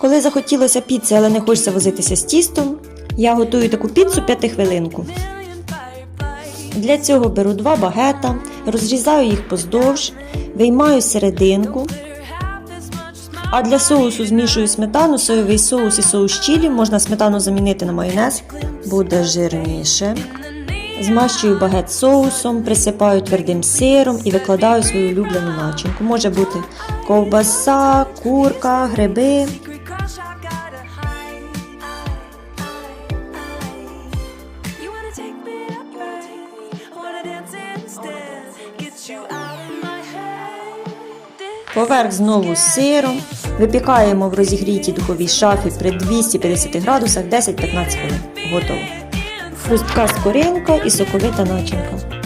Коли захотілося піци, але не хочеться возитися з тістом, я готую таку піцу п'ятихвилинку. Для цього беру два багета, розрізаю їх поздовж, виймаю серединку, а для соусу змішую сметану, соєвий соус і соус чілі. Можна сметану замінити на майонез, буде жирніше. Змащую багет соусом, присипаю твердим сиром і викладаю свою улюблену начинку. Може бути ковбаса, курка, гриби. Поверх знову з сиром. Випікаємо в розігрітій духовій шафі при 250 градусах 10-15 хвилин. Готово. Хрустка скоринка і соковита начинка.